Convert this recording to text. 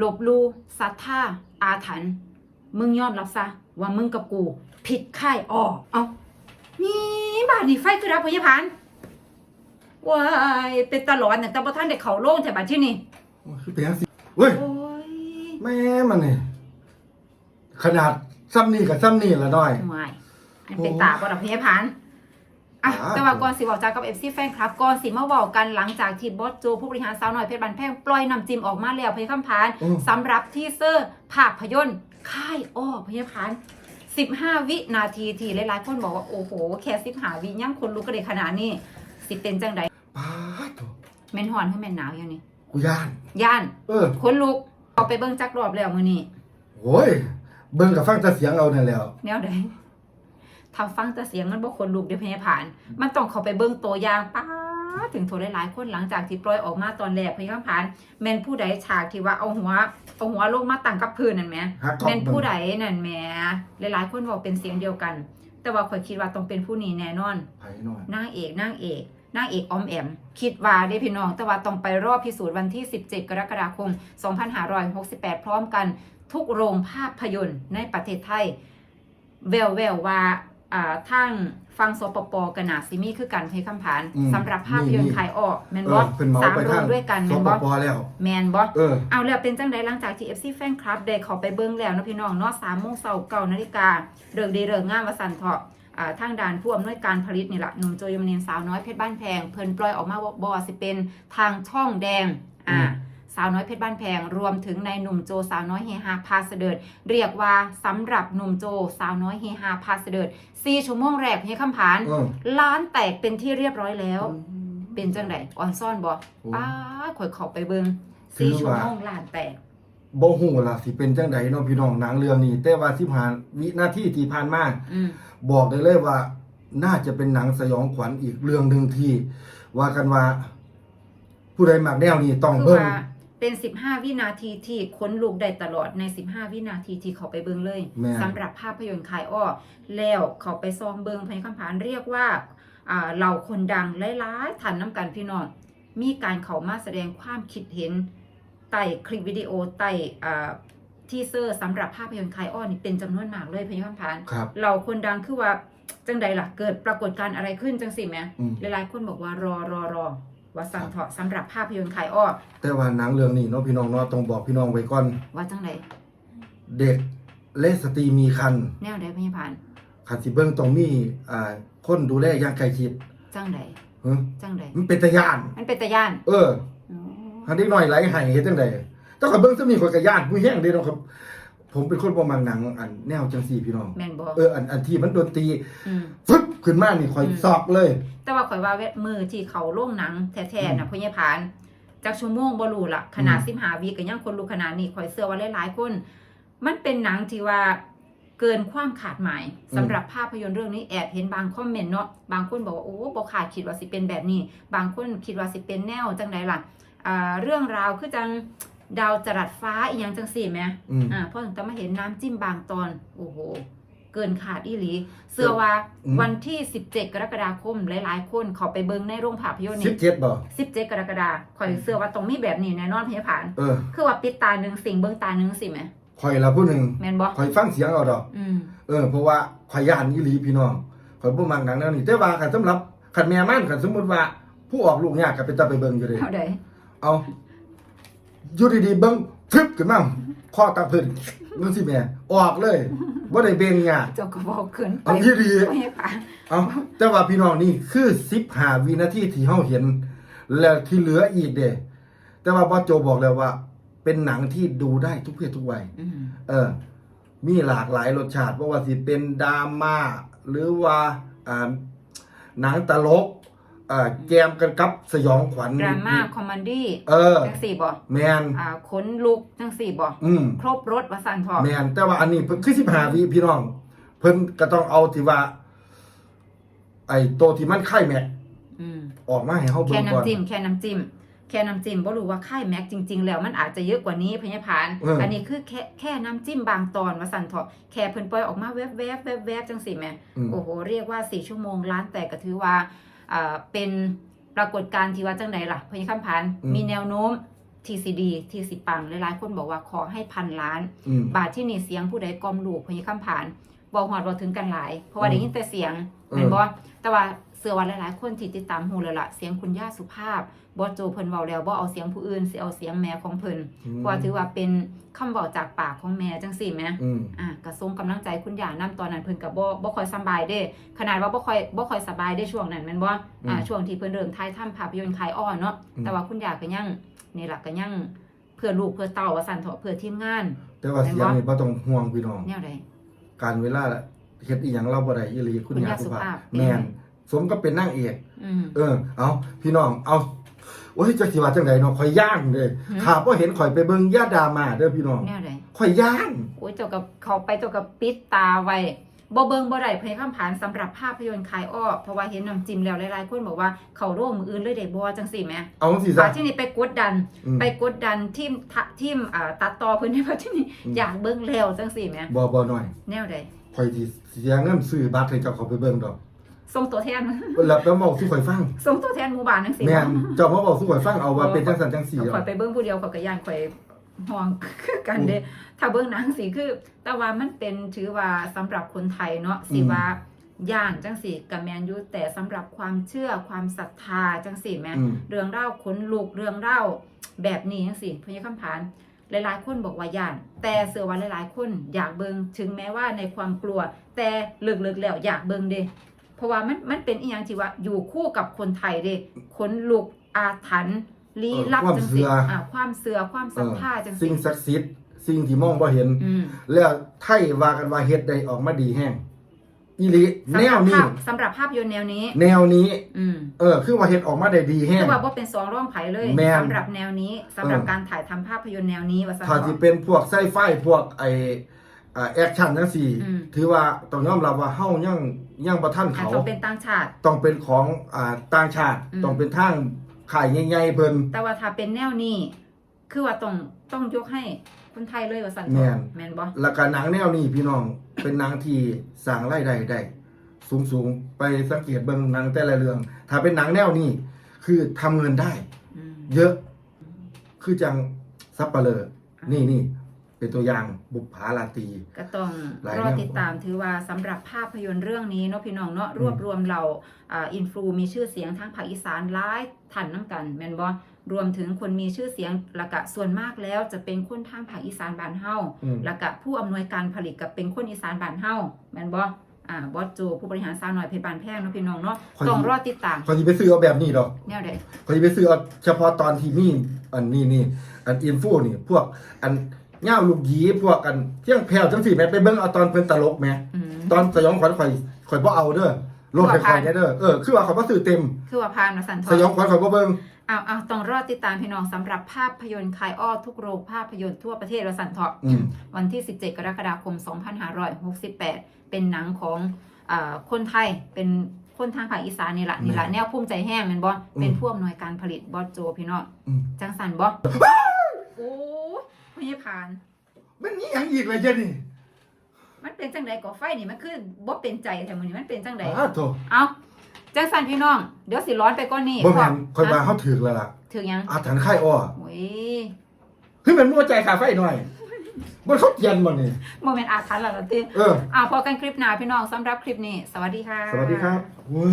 ลบหลูศรัทธาอาถรรพ์มึงยอมรับซะ ว่ามึงกับกู ผิดค่ายออกเอานี่บาดนี่ไฟคือรับพยาพานว้ายเป็นตลอดเนี่ยแต่บ่ท่านได้เข้าโรงแถวบัดที่นี่คือเป็นยังสิเว้ยโอ้ยแม่มันนี่ขนาดซ้ำนี่กับซ้ำนี่ละน้อยไม่อันเป็นตาบ่ดอกพยาพาน อะอ่าแต่ว่าก่อนสิบอกจากกับ FC แฟนคลับก่อนสิมาเว้ากันหลังจากที่บอสโจผู้บริหารสาวน้อยเพชรบันแพงปล่อยน้ำจิ้มออกมาแล้วพยาคำพานอืม สำหรับที่เซอร์ภาพยนตร์ค่ายอ้อพยาพาน 15 วินาทีที่หลายๆคนบอกว่า โอ้โห แค่15วิยังคนลุกกระเดขนาดนี้ สิเป็นจังใดป้าดโถแม่นหอนคือแม่นหนาวอย่างนี้กูย่าน ย่านเออคนลุกเอาไปเบิ่งจักรอบแล้วมื้อนี้โอ้ยเบิ่งกับฟังแต่เสียงเอานั่นแหล้ว แนวใด ถ้าฟังแต่เสียงมันบ่คนลุกเดี๋ยวพยาผ่าน มันต้องเข้าไปเบิ่งตัวอย่างป้าดถึงโทรหลายๆคนหลังจากที่ปล่อยออกมาตอนแรกพยาผ่าน แม่นผู้ใดฉากที่ว่าเอาหัวเอาหัวลงมาตั้งกับพื้นนั่นแหมฮักกล้องแม่นผู้ใดนั่นแหมหลายๆคนบอกเป็นเสียงเดียวกัน แต่ว่าข่อยคิดว่าต้องเป็นผู้นี้แน่นอน ไผหน่อย นางเอกนางเอกนางเอกออมแอม คิดว่าได้พี่น้อง แต่ว่าต้องไปรอบพิสูจน์วันที่ 17 กรกฎาคม 2568 พร้อมกัน ทุกโรงภาพยนตร์ในประเทศไทย แววแววๆว่าอ่า ทั้งฟังสปปกันนาซิมีคือกันเพคำผานอืมสำหรับภาพยนตร์ขายออกแมนเอบออเป็นเมาสามไปโรทางงด้วยกันแมสนปบอปแล้วแมนบอเออ เอาแล้วเป็นจังใดหลังจากที่ FC แฟนคลับได้เขาไปเบิ้งแล้วเนาะพี่น้องเนาะสามโมงเช้าเก้านาฬิกาเริกดีเริกงามวสันเถาะอ่าทางด่านผู้อำนวยการผลิตนี่แหละหนุ่มโจยมนินสาวน้อยเพชรบ้านแพงเพิ่นปล่อยออกมาว่าบอสิเป็นทางช่องแดงอ่าอืม สาวน้อยเพชรบ้านแพงรวมถึงในหนุ่มโจสาวน้อยเฮฮาพาเสดิร์ดเรียกว่าสำหรับหนุ่มโจสาวน้อยเฮฮาพาเสดิร์ดสี่ชั่วโมงแรกให้คำผานเออล้านแตกเป็นที่เรียบร้อยแล้ว เป็นจังไดออนซ่อนบอโอ้ป้าดข่อยเข้าไปเบิงถืสี่อชั่วว่าโมงล้านแตก บ่ฮู้ล่ะสิเป็นจังใดเนาะพี่น้องหนังเรื่องนี้แต่ว่าสิผ่านวินาทีที่ผ่านมาอืมบอกได้เลยว่า น่าจะเป็นหนังสยองขวัญอีกเรื่องหนึ่งที่ ว่ากันว่า ผู้ใดมักแนวนี้ต้องคือเบิ่งว่า เป็น 15 วินาทีที่ค้นลูกได้ตลอดใน 15 วินาทีที่เขาไปเบิงเลย แม่นสำหรับภาพยนตร์ขายอ้อแล้วเขาไปซองเบิงพยคำผานเรียกว่าอ่าเหล่าคนดังหลายๆท่านน้ำกันพี่น้องมีการเขามาแสดงความคิดเห็นใต้คลิปวิดีโอใต้อ่าทีเซอร์สำหรับภาพยนตร์ขายอ้อนี่เป็นจำนวนมากเลยพยคำผาน ครับเหล่าคนดังคือว่าจังใดล่ะเกิดปรากฏการณ์อะไรขึ้นจังสิแหมอืม หลายๆคนบอกว่ารอรอรอ ว่าสันเถาะสำหรับภาพยนตร์ขายอ้อแต่ว่าหนังเรื่องนี้เนาะพี่น้องเนาะต้องบอกพี่น้องไว้ก่อน ว่าจังใดเด็กและสตรีมีคันแนวใดพยาพานคันสิเบิ่งต้องมีอ่าคนดูแลอย่างใกล้ชิดจังใดหึจังใดมันเป็นตาย่าน มันเป็นตะย่าน เอออ๋อคันเด็กน้อยไหลให้เฮ็ดจังไดแต่ก็เบิ่งซะมีคนก็ย่านผู้แห้งเด้เนาะครับ ผมเป็นคนบ่มักหนังอันแนวจังซี่พี่น้อง แม่นบ่เอออันอันที่มันดนตรีอืมฟึบขึ้นมานี่คอยอืม ซอกเลย แต่ว่าข่อยว่าเวทมือที่เขาโรงหนังแท้ๆน่ะพยาพานจากชั่วโมงบ่รู้ล่ะขนาดอืม15วิก็ยังคนรู้ขนาดนี้ข่อยเชื่อว่าหลายๆคน มันเป็นหนังที่ว่าเกินความขาดหมายสำหรับภาพยนตร์เรื่องนี้แอบเห็นบางคอมเมนต์เนาะบางคนบอกว่าโอ้บ่คาดคิดว่าสิเป็นแบบนี้ บางคนคิดว่าสิเป็นแนวจังไดล่ะอ่าเรื่องราวคือจัง ดาวจรัสฟ้าอีหยังจังสี่แหมอืม อ่าพอถึงจะมาเห็นน้ำจิ้มบางตอน โอ้โห เกินขาดอีหลี เสื้อว่าอืม วันที่ 17 กรกฎาคมหลายๆ คนเขาไปเบิงในโรงภาพยนตร์นี่17บ่17 กรกฎาคมข่อยเสื้อว่าต้องมีแบบนี้แน่นอนพยาผาน เออคือว่าปิดตาหนึ่งสิ่งเบิงตาหนึ่งสิแหมข่อยละผู้หนึงแมนบอข่อยฟังเสียงเอาดอก อืม เออเพราะว่าข่อยย่านอีหลีพี่น้องข่อยบ่มักหนังแนวนี้แต่ว่าคันสำหรับคันแม่ม่านคันสมมุติว่า ผู้ออกลูกยากก็เป็นตาไปเบิ่งอยู่เด้เท่าใดเอา อยู่ดีๆเบิ่งฟึบขึ้นมาข้อตาเพิ่นจังซี่แม่ออกเลยบ่ได้เบ่งยากเจ้าก็บอกขึ้นไปเอาที่ดีพยาผานเอาแต่ว่าพี่น้องนี่คือ15วินาทีที่เฮาเห็น แล้วที่เหลืออีกเด้แต่ว่าบอสโจบอกแล้วว่า เป็นหนังที่ดูได้ทุกเพศทุกวัยอืมเออ มีหลากหลายรสชาติเพราะว่าสิเป็นดราม่าหรือว่าอ่าหนังตลก อ่าแกมกันกับสยองขวัญดราม่าคอมเมดี้เออจังสี่บ่แมนอ่าขนลุกจังสี่บ่อืมครบรถวาสันทอแมนแต่ว่าอันนี้เพิ่นคือสิบห้าวิพี่น้อง เพิ่นก็ต้องเอาที่ว่า ไอ้โตวที่มันไข่แม็กอืมออกมาให้เฮาเบิ่แค่งก่อนน้ำจิ้มแค่น้ำจิ้มแค่น้ำจิ้มบ่รู้ว่าค่ายแม็กจริง ๆ แล้วมันอาจจะเยอะกว่านี้พญาพานเอออันนี้คือแค่แค่น้ำจิ้มบางตอนว่าสันเถาะแค่เพิ่นปล่อยออกมาแวบๆแวบๆแวบๆจังสิแหม่อืมโอ้โหเรียกว่า4ชั่วโมงล้านแต่ก็ถือว่าอ่า เป็นปรากฏการณ์ที่ว่าจังไหนล่ะพญาคำพานอืมมีแนวโน้มทีซีดีทีสิปังหลายๆคนบอกว่าขอให้พันล้านอืมบาทที่นี่เสียงผู้ใดกลอมลูกพญคำผานบอกหอดบอกถึงกันหลาย เพราะว่าได้ยินแต่เสียงเออแม่นบ่แต่ว่า เสือวันหลายๆ คนที่ติดตามหูเลยล่ะเสียงคุณย่าสุภาพบอสโจเพิ่นเว้าแล้วบ่เอาเสียงผู้อื่นสิเอาเสียงแม่ของเพิ่นเพราะว่าถือว่าเป็นคำเว้าจากปากของแม่จังซี่แหมอืมอะกระทรงกำลังใจคุณย่านํตอนนั้นเพิ่นก็บ่บ่ค่อยสำบายเด้ ขนาดว่าบ่ค่อยบ่ค่อยสบายได้ช่วงนั้นแม่นบ่อ่าช่วงที่เพิ่นเริ่มถ่ายทำภาพยนตร์ขายอ้อเนาะอืมแต่ว่าคุณย่าก็ยังนี่ล่ะก็ยังเพื่อลูกเพื่อเต้าว่าซั่นเถาะเพื่อทีมงาน แต่ว่าเสียงนี่บ่ต้องห่วงพี่น้องแนวใดการเวลาเฮ็ดอีหยังเราบ่ได้อีหลีคุณคุณยาย่าสุภาพสุภาพแม่น สมก็เป็นนางเอกอืมเออ เอาพี่น้อง เอาโอ้ยจักสิว่าจังไดเนาะข่อยย่านเด้หืมถ้าบ่เห็นข่อยไปเบิ่งยาดามาเด้อพี่น้องแนวใดข่อยย่านโอ้ยเจ้ากับเขาไปเจ้ากับปิดตาไว้บ่เบิงบ่ได้เพลงคำผานสำหรับภาพยนตร์ขายอ้อเพราะว่าเห็นน้ำจิ้มแล้วหลายๆคนบอกว่าเขาโร่มืออื่นเลยได้บ่จังซี่แหมเอาจังซี่ซะป่าที่นี่ไปกดดันอืมไปกดดันทีมทะทีมอ่าตัดต่อเพิ่นในว่าที่นี่อืมอยากเบิ่งแล้วจังซี่แหมบ่บ่หน่อย แนวใดข่อยสิเสียเงินซื้อบัตรให้เจ้าเขาไปเบิ่งดอก ส่งตัวแทนแล้วแล้วเว้าสู่ข่อยฟัง ส่งตัวแทนหมู่บ้านจังซี่แม่นเจ้ามาเว้าสู่ข่อยฟังเอาว่าเป็นจังซั่นจังซี่ข่อยเอาไปเบิ่งผู้เดียวข่อยก็ย่านข่อยห่วงคือกันเด้ถ้าเบิ่งหนังสิคือ แต่ว่ามันเป็นถือว่าสำหรับคนไทยเนาะสิว่าย่านจังสี่กับแมนยูแต่สำหรับความเชื่อความศรัทธาจังสี่แม่อืมเรื่องเล่าขนลุกเรื่องเล่าแบบนี้จังสี่พญาคำผานหลายๆ คนบอกว่าย่าน แต่เสือว่าหลายๆ คนอยากเบิงถึงแม้ว่าในความกลัว แต่เลิกๆแล้วอยากเบิงเด้ เพราะว่ามันมันเป็นอีหยังที่ว่าอยู่คู่กับคนไทยเด้ขนลุกอาถรรพ์ลี้ลับเออความจังเชื่สี่ออ่าความเสือความศรัทธาจังสิ่สี่งศักดิ์สิทธิ์สิ่งที่มองบ่เห็น อืมแล้วไทยว่ากันว่าเฮ็ดได้ออกมาดีแฮงอีหลีสำแนหรัวบนี้ภาพสำหรับภาพยนตร์แนวนี้ แนวนี้ อืม เออ คือว่าเฮ็ดออกมาได้ดีแฮงคือว่าบ่เป็นสองร่องไผเลยแม่น สำหรับแนวนี้สำหรับเออการถ่ายทำภาพยนตร์แนวนี้ว่าซั่นถ้าสิเป็นพวกไซไฟพวกไอ อ่าแอคชั่นจังซี่อืม ถือว่าต้องยอมรับว่าเฮายังยังบ่ทันอาจเขาจะเป็นต่างชาติ ต้องเป็นของอ่าต่างชาติ อืม ต้องเป็นทางขายใหญ่ๆเพิ่น แต่ว่าถ้าเป็นแนวนี้ คือว่าต้องต้องยกให้คนไทยเลยว่าซั่นแม่น แม่นบ่แล้วก็หนังแนวนี้พี่น้อง เป็นหนังที่สร้างรายได้ได้ สูงๆ ไปสังเกตเบิ่งหนังแต่ละเรื่อง ถ้าเป็นหนังแนวนี้ คือทำเงินได้อืมเยอะ คือจังซับเปะเลอนี่นี่ เป็นตัวอย่างบุปผาราตรี ก็ต้องหลายรแนอวติดตามถือว่าสำหรับภาพยนตร์เรื่องนี้เนาะพี่น้องเนาะรวบรวมเราอ่าอินฟลูมีชื่อเสียงทั้งภาคอีสานหลายท่านนํกันแม่นบ่รวมถึงคนมีชื่อเสียงและกะส่วนมากแล้วจะเป็นคนทางภาคอีสานบ้านเฮาอืมแล้วก็ผู้อำนวยการผลิตกับเป็นคนอีสานบ้านเฮาแม่นบ่อ่าบอสโจผู้บริหารสาวหน่อยเพชรบานแพงเนาะพี่น้องเนาะขอต้องยืมรอติดตามเขาจะไปซื้อเอาแบบนี้ดอกแนวใดเขาจะไปซื้อเอาเฉพาะตอนที่มีอันนี้นี่อันอินฟูนี่พวกอัน เง่าลูกหยีพวกอันเที่ยงแผ่วจังสี่แม่ไปเบิ่งเอาตอนเพิ่นตลกแม่อืมตอนสยองขวัญข่อยข่อยบ่เอาเด้อโลดให้ข่อยแน่เด้อเออคือว่าข่อยบ่ซื้อเต็ม คือว่าพานมาสันทสยองขวัญข่อยบ่เบิ่งเอาเอาต้องรอติดตามพี่น้องสำหรับภาพยนตร์คายอ้อทุกโรงภาพยนตร์ทั่วประเทศเราสันเถาะอืม วันที่ 17 กรกฎาคม 2568 เป็นหนังของอาคนไทยเป็นคนทางภาคอีสานนี่แหละนี่แหละแนวภูมิใจแห้งแม่นบ่เป็นผู้อำนวยการผลิตบอสโจพี่น้องอืม จังสันบ่โอ้ พยาพาน มันมีหยังอีกเลยเจ้ะนี่มันเป็นจังไดก่อไฟนี่มันคือบ่เป็นใจแต่มื้อนี้มันเป็นจังไดอ้าวโธ่เอาจังสันพี่น้อง เดี๋ยวสิร้อนไปก้อนนี้บ่แม่นข่อยว่าฮะเฮาถึกแล้วล่ะถึงยังอาถรรพ์ค่ายอ้อโอ้ยเฮ้ยมันบ่ใจายค่าไฟหน่อยบ่เขาเตียนบ่นี่โมเมนต์อาถรรพ์แล้วล่ะติเอออ่าพอกันคลิปหน้าพี่น้องสำหรับคลิปนี้ สวัสดีค่ะ สวัสดีครับโอ้ย